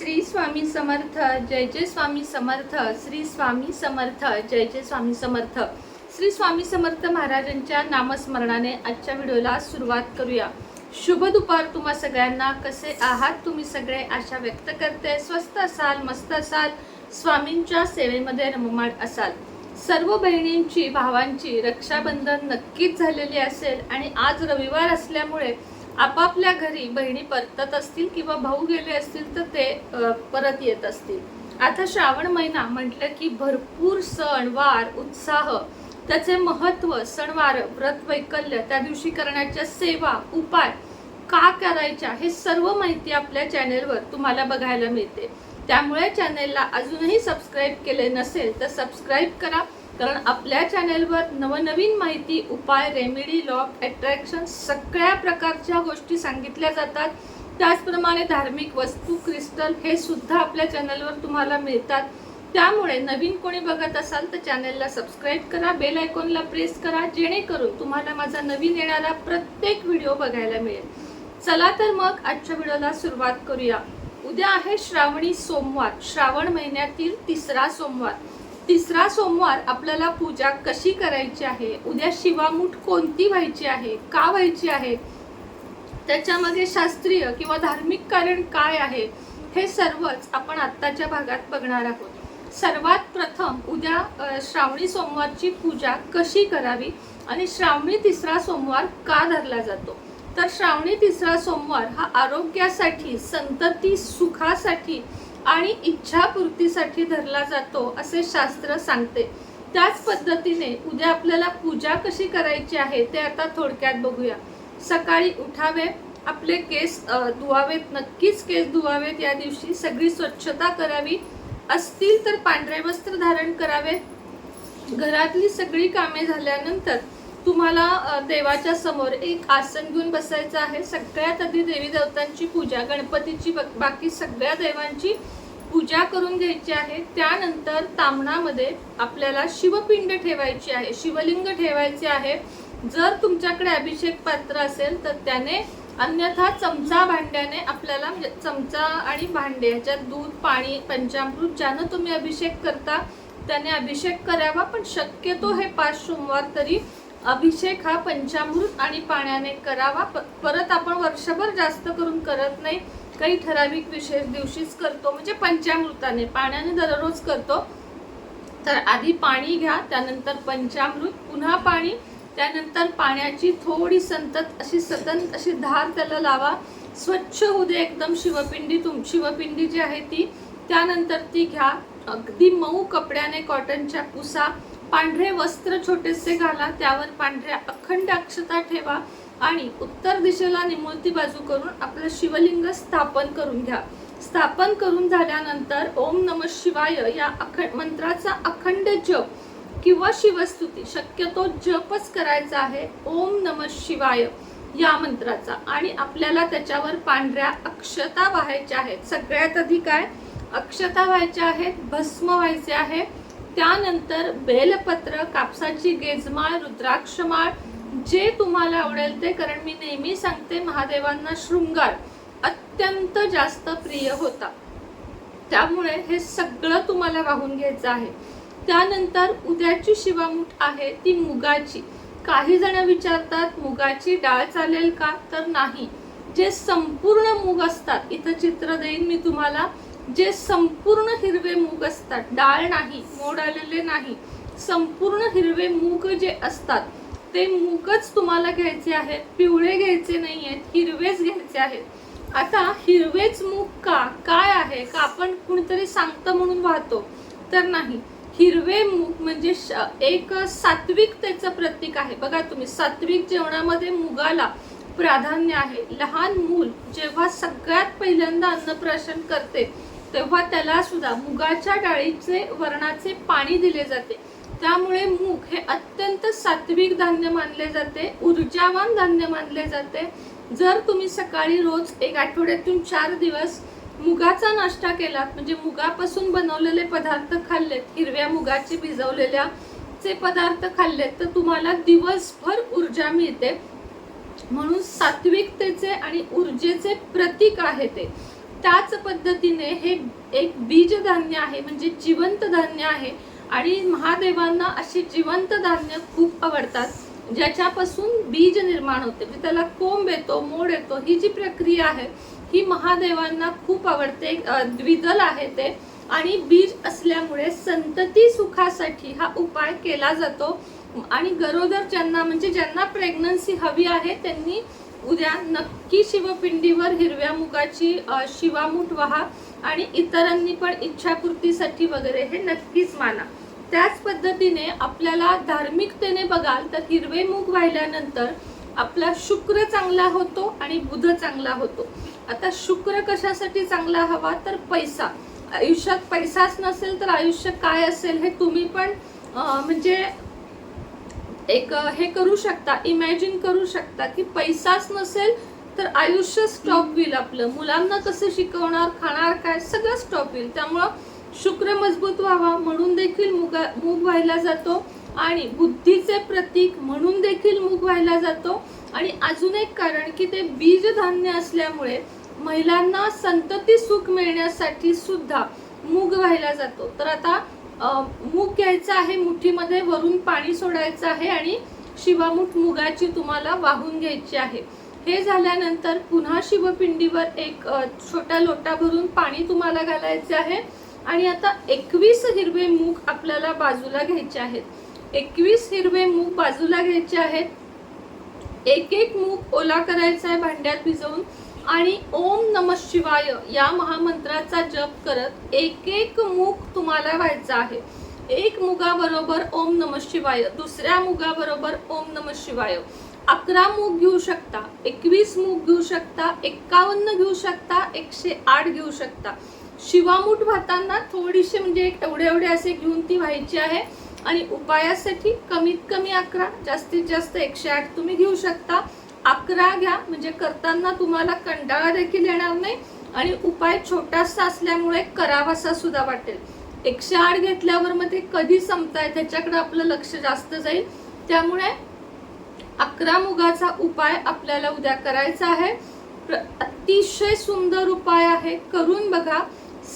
श्री स्वामी समर्थ जय जय स्वामी समर्थ श्री स्वामी समर्थ जय जय स्वामी समर्थ. श्री स्वामी समर्थ महाराजांच्या नामस्मरणाने आजच्या व्हिडिओला सुरुवात करूया. शुभ दुपार तुम्हा सगळ्यांना. कसे आहात तुम्ही सगळे? आशा व्यक्त करते. स्वस्त असाल मस्त असाल स्वामींच्या सेवेमध्ये रममाड असाल. सर्व बहिणींची भावांची रक्षाबंधन नक्कीच झालेली असेल आणि आज रविवार असल्यामुळे आपापल्या घरी बहिणी परतत असतील किंवा भाऊ गेले असतील तर ते परत येत असतील. आता श्रावण महिना म्हटलं की भरपूर सण वार उत्साह त्याचे महत्त्व सणवार व्रत वैकल्य त्या दिवशी करण्याच्या सेवा उपाय का करायच्या हे सर्व माहिती आपल्या चॅनेलवर तुम्हाला बघायला मिळते. त्यामुळे चॅनेलला अजूनही सबस्क्राईब केले नसेल तर सबस्क्राईब करा. कारण आपल्या चॅनेलवर नवनवीन माहिती उपाय रेमेडी लॉक अट्रॅक्शन सगळ्या प्रकारच्या गोष्टी सांगितल्या जातात. त्याचप्रमाणे धार्मिक वस्तू क्रिस्टल हे सुद्धा आपल्या चॅनलवर तुम्हाला मिळतात. त्यामुळे नवीन कोणी बघत असाल तर चॅनलला सबस्क्राईब करा बेल आयकॉनला प्रेस करा जेणेकरून तुम्हाला माझा नवीन येणारा प्रत्येक व्हिडिओ बघायला मिळेल. चला तर मग आजच्या व्हिडिओला सुरुवात करूया. उद्या आहे श्रावणी सोमवार. श्रावण महिन्यातील तिसरा सोमवार. तिसरा सोमवार आपल्याला पूजा कशी करायची आहे? उद्या शिवामूठ कोणती व्हायची आहे? का व्हायची आहे? त्याच्यामध्ये शास्त्रीय किंवा धार्मिक कारण काय आहे? हे सर्वच आपण आत्ताच्या भागात बघणार आहोत. सर्वात प्रथम उद्या श्रावणी सोमवारची पूजा कशी करावी? आणि श्रावणी तिसरा सोमवार का धरला जातो? तर श्रावणी तिसरा सोमवार हा आरोग्यासाठी संतती सुखासाठी आणि इच्छापूर्तीसाठी धरला जातो असे शास्त्र सांगते. त्याच पद्धतीने उद्या आपल्याला पूजा कशी करायची आहे ते आता थोडक्यात बघूया. सकाळी उठावे आपले केस धुवावेत नक्कीच केस धुवावेत या दिवशी सगळी स्वच्छता करावी. असतील तर पांढरे वस्त्र धारण करावे. घरातली सगळी कामे झाल्यानंतर तुम्हाला देवाच्या समोर एक आसन घेऊन बसायचं आहे. सगळ्यात आधी देवी देवतांची पूजा गणपतीची बाकी सगळ्या देवांची पूजा करून घ्यायची आहे. त्यानंतर तामणामध्ये आपल्याला शिवपिंड ठेवायची आहे शिवलिंग ठेवायचे आहे. जर तुमच्याकडे अभिषेक पात्र असेल तर त्याने अन्यथा चमचा भांड्याने आपल्याला म्हणजे चमचा आणि भांडे ह्याच्यात दूध पाणी पंचामृत ज्यानं तुम्ही अभिषेक करता त्याने अभिषेक करावा. पण शक्यतो हे पाच सोमवार तरी अभिषेक हा पंचामृत आणि पाण्याने करावा. परत आपण वर्षभर जास्त करून करत नाही. काही ठराविक विशेष दिवशीच करतो. म्हणजे पंचामृताने पाण्याने दररोज करतो. तर आधी पाणी घ्या त्यानंतर पंचामृत पुन्हा पाणी त्यानंतर पाण्याची थोडी संतत अशी सतत अशी धार त्याला लावा. स्वच्छ होऊ दे एकदम शिवपिंडी तुम शिवपिंडी जी आहे ती त्यानंतर ती घ्या. अगदी मऊ कपड्याने कॉटनच्या पुसा पांढरे वस्त्र छोटेसे घाला त्यावर पांढऱ्या अखंड अक्षता ठेवा आणि उत्तर दिशेला निमुळती बाजू करून आपलं शिवलिंग स्थापन करून घ्या. स्थापन करून झाल्यानंतर ओम नम शिवाय या अखंड मंत्राचा अखंड जप किंवा शिवस्तुती शक्यतो जपच करायचा आहे. ओम नम शिवाय या मंत्राचा. आणि आपल्याला त्याच्यावर पांढऱ्या अक्षता व्हायच्या आहेत. सगळ्यात आधी काय? अक्षता व्हायच्या आहेत भस्म व्हायचे आहे त्यानंतर बेलपत्र कापसाची गेजमाळ रुद्राक्षमाळ जे तुम्हाला आवडेल ते. कारण मी नेहमी सांगते महादेवांना शृंगार अत्यंत जास्त प्रिय होता. त्यामुळे हे सगळं तुम्हाला वाहून घ्यायचं आहे. त्यानंतर उद्याची शिवामूठ आहे ती मुगाची. काही जण विचारतात मुगाची डाळ चालेल का? तर नाही. जे संपूर्ण मूग असतात इथं चित्र देईन मी तुम्हाला. जे संपूर्ण हिरवे मूग असतात डाळ नाही मोड आलेले नाही संपूर्ण हिरवे मूग जे असतात ते मूगच तुम्हाला घ्यायचे आहेत पिवळे घ्यायचे नाही आहेत हिरवेच घ्यायचे आहेत. आता हिरवेच मूग का काय आहे का आपण कुणीतरी सांगतं म्हणून वाहतो? तर नाही हिरवे मूग म्हणजे एक एक सात्विकतेचं प्रतीक आहे. बघा तुम्ही सात्विक जेवणामध्ये मुगाला प्राधान्य आहे. लहान मूल जेव्हा सगळ्यात पहिल्यांदा अन्नप्राशन करते तेव्हा त्याला सुद्धा मुगाच्या डाळीचे वर्णाचे पाणी दिले जाते. त्यामुळे मूग हे अत्यंत सात्विक धान्य मानले जाते ऊर्जावान धान्य मानले जाते. जर तुम्ही सकाळी रोज एक आठवड्यातून चार दिवस मुगाचा नाश्ता केलात म्हणजे मुगापासून बनवलेले पदार्थ खाल्लेत हिरव्या मुगाचे भिजवलेल्या चे पदार्थ खाल्लेत तर तुम्हाला दिवसभर ऊर्जा मिळते. म्हणून सात्विकतेचे आणि ऊर्जेचे प्रतीक आहे ते. त्याच पद्धतीने हे एक बीज धान्य आहे म्हणजे जिवंत धान्य आहे. आणि महादेवांना अशी जिवंत धान्य खूप आवडतात ज्याच्यापासून बीज निर्माण होते. म्हणजे त्याला कोंब येतो मोड येतो ही जी प्रक्रिया आहे ही महादेवांना खूप आवडते. द्विदल आहे ते. आणि बीज असल्यामुळे संतती सुखासाठी हा उपाय केला जातो. आणि गरोदर ज्यांना म्हणजे ज्यांना प्रेग्नन्सी हवी आहे त्यांनी उद्या नक्की शिवपिंडीवर हिरव्या मुगाची शिवामूठ व्हा आणि इतरांनी पण इच्छापूर्तीसाठी वगैरे हे नक्कीच माना. त्याच पद्धतीने आपल्याला धार्मिकतेने बघाल तर हिरवे मूग वाहिल्यानंतर आपला शुक्र चांगला होतो आणि बुध चांगला होतो. आता शुक्र कशासाठी चांगला हवा तर पैसा. आयुष्यात पैसाच नसेल तर आयुष्य काय असेल हे तुम्ही पण म्हणजे एक हे करू शकता इमॅजिन करू शकता की पैसाच नसेल तर आयुष्य स्टॉप होईल आपलं. मुलांना कसं शिकवणार खाणार काय सगळं स्टॉप होईल. त्यामुळं शुक्र मजबूत व्हावा म्हणून देखील मुगा मूग व्हायला जातो. आणि बुद्धीचे प्रतीक म्हणून देखील मूग व्हायला जातो. आणि अजून एक कारण की ते बीज धान्य असल्यामुळे महिलांना संतती सुख मिळण्यासाठी सुद्धा मूग व्हायला जातो. तर आता मूग घ्यायचा आहे मुठीमध्ये वरून पाणी सोडायचं आहे आणि शिवामूठ मुगाची तुम्हाला वाहून घ्यायची आहे. हे झाल्यानंतर पुन्हा शिवपिंडीवर एक छोटा लोटा भरून पाणी तुम्हाला घालायचे आहे आणि आता एकवीस हिरवे मूग आपल्याला बाजूला घ्यायचे आहेत. एकवीस हिरवे मूग बाजूला घ्यायचे आहेत. एक एक मूग ओला करायचा आहे भांड्यात भिजवून. आणि ओम नम शिवाय या महामंत्राचा जप करत एक एक मुख तुम्हाला व्हायचा आहे. एक मुगाबरोबर ओम नम शिवाय दुसऱ्या मुगाबरोबर ओम नम शिवाय. अकरा मूग घेऊ शकता एकवीस मूग घेऊ शकता एक्कावन्न घेऊ शकता एकशे आठ घेऊ शकता. शिवामूठ भातांना थोडीशी म्हणजे एक एवढे एवढे असे घेऊन ती व्हायची आहे. आणि उपायासाठी कमीत कमी अकरा जास्तीत जास्त एकशे आठ तुम्ही घेऊ शकता. अकरा घ्या म्हणजे करताना तुम्हाला कंटाळा देखील येणार नाही आणि उपाय छोटासा असल्यामुळे करावासा सुद्धा वाटेल. एकशे आठ घेतल्यावर मग ते कधी संपताय त्याच्याकडे आपलं लक्ष जास्त जाईल. त्यामुळे अकरा मुगाचा उपाय आपल्याला उद्या करायचा आहे. अतिशय सुंदर उपाय आहे. करून बघा.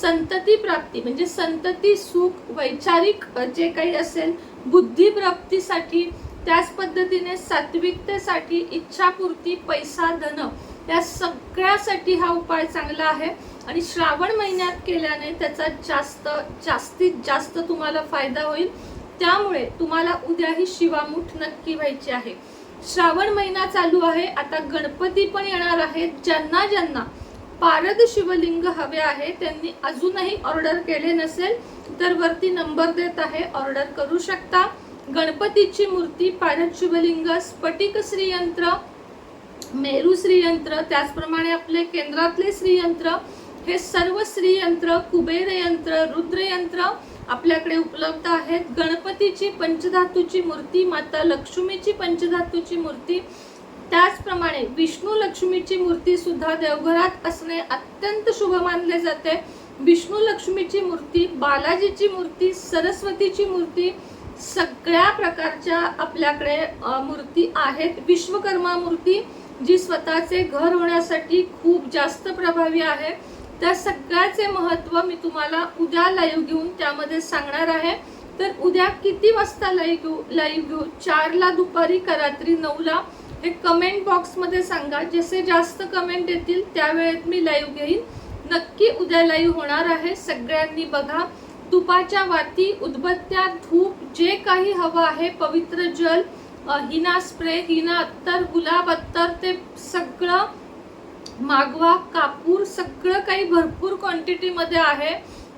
संतती प्राप्ती म्हणजे संतती सुख वैचारिक जे काही असेल बुद्धी प्राप्तीसाठी त्याच पद्धतीने सात्विकतेसाठी इच्छापूर्ती पैसा धन या सगळ्यासाठी हा उपाय चांगला आहे. आणि श्रावण महिन्यात केल्याने त्याचा जास्त जास्तीत जास्त तुम्हाला फायदा होईल. त्यामुळे तुम्हाला उद्या ही शिवामूठ नक्की व्हायची आहे. श्रावण महिना चालू आहे. आता गणपती पण येणार आहेत ज्यांना ज्यांना पारद शिवलिंग हवे आहे त्यांनी अजूनही ऑर्डर केले नसेल तर वरती नंबर देत आहे. ऑर्डर करू शकता. गणपतीची मूर्ती पाण्यात शुभलिंग स्फटिक श्रीयंत्र मेरू श्रीयंत्र त्याचप्रमाणे आपले केंद्रातले श्रीयंत्र हे सर्व श्रीयंत्र कुबेर यंत्र रुद्रयंत्र आपल्याकडे उपलब्ध आहेत. गणपतीची पंचधातूची मूर्ती माता लक्ष्मीची पंचधातूची मूर्ती त्याचप्रमाणे विष्णू लक्ष्मीची मूर्ती सुद्धा देवघरात असणे अत्यंत शुभ मानले जाते. विष्णू लक्ष्मीची मूर्ती बालाजीची मूर्ती सरस्वतीची मूर्ती सगळ्या प्रकारच्या आपल्याकडे मूर्ती आहेत. विश्वकर्मा मूर्ती जी स्वतःचे घर होण्यासाठी खूप जास्त प्रभावी आहे. त्या सगळ्याचे महत्त्व मी तुम्हाला उद्या लाईव्ह घेऊन त्यामध्ये सांगणार आहे. तर उद्या किती वाजता लाईव्ह घेऊ लाईव्ह घेऊ? चारला दुपारी का रात्री नऊला? हे कमेंट बॉक्समध्ये सांगा. जसे जास्त कमेंट येतील त्यावेळेत मी लाईव्ह घेईन. नक्की उद्या लाईव्ह होणार आहे. सगळ्यांनी बघा. तुपाच्या वाती उदबत्त्या धूप जे काही हवं आहे पवित्र जल हिना स्प्रे हिना अत्तर गुलाब अत्तर ते सगळं मागवा कापूर सगळं काही भरपूर क्वांटिटीमध्ये आहे.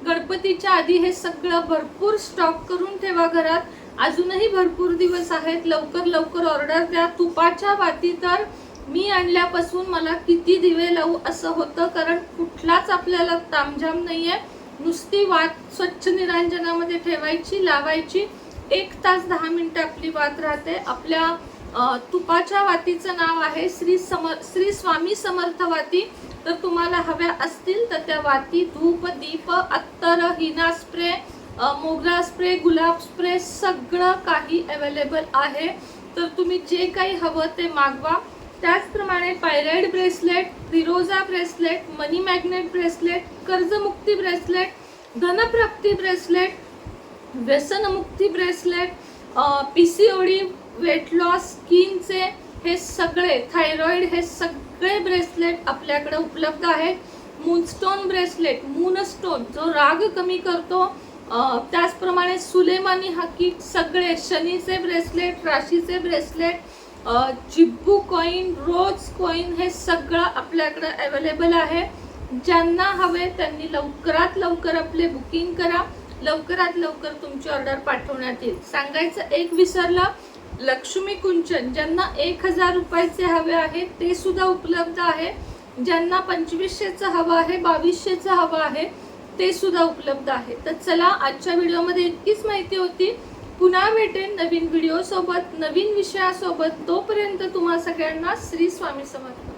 गणपतीच्या आधी हे सगळं भरपूर स्टॉक करून ठेवा घरात. अजूनही भरपूर दिवस आहेत. लवकर लवकर ऑर्डर द्या. तुपाच्या वाती तर मी आणल्यापासून मला किती दिवे लावू असं होतं कारण कुठलाच आपल्याला तामझाम आहे नुसती वात स्वच्छ निरांजनामध्ये ठेवायची लावायची. एक तास दहा मिनटं आपली वात राहते. आपल्या तुपाच्या वातीचं नाव आहे श्री समर श्री स्वामी समर्थ वाती. तर तुम्हाला हव्या असतील तर त्या वाती धूप दीप अत्तर हिना स्प्रे मोगरा स्प्रे गुलाब स्प्रे सगळं काही अवेलेबल आहे. तर तुम्ही जे काही हवं ते मागवा. त्याचप्रमाणे पायराइड ब्रेसलेट फिरोजा ब्रेसलेट मनी मॅग्नेट ब्रेसलेट कर्जमुक्ती ब्रेसलेट धनप्राप्ती ब्रेसलेट व्यसनमुक्ती bracelet P C O D weight loss स्किनचे हे सगळे थायरॉइड हे सगळे ब्रेसलेट आपल्याकडे उपलब्ध आहेत. मूनस्टोन ब्रेसलेट मूनस्टोन जो राग कमी करतो त्याचप्रमाणे सुलेमानी हाकी सगळे शनीचे ब्रेसलेट राशीचे ब्रेसलेट चिब्बू कॉईन रोज कॉईन हे सगळं आपल्याकडे अवेलेबल आहे. ज्यांना हवे त्यांनी लवकरात लवकर आपले बुकिंग करा. लवकरात लवकर तुमची ऑर्डर पाठवण्यात येईल. सांगायचं एक विसरलं लक्ष्मी कुंचन ज्यांना एक हजार रुपयाचे हवे आहे ते सुद्धा उपलब्ध आहे. ज्यांना पंचवीसशेचं हवं आहे बावीसशेचं हवं आहे ते सुद्धा उपलब्ध आहे. तर चला आजच्या व्हिडिओमध्ये इतकीच माहिती होती. पुन्हा भेटेन नवीन व्हिडिओसोबत नवीन विषयासोबत. तोपर्यंत तुम्हा सगळ्यांना श्री स्वामी समर्थ.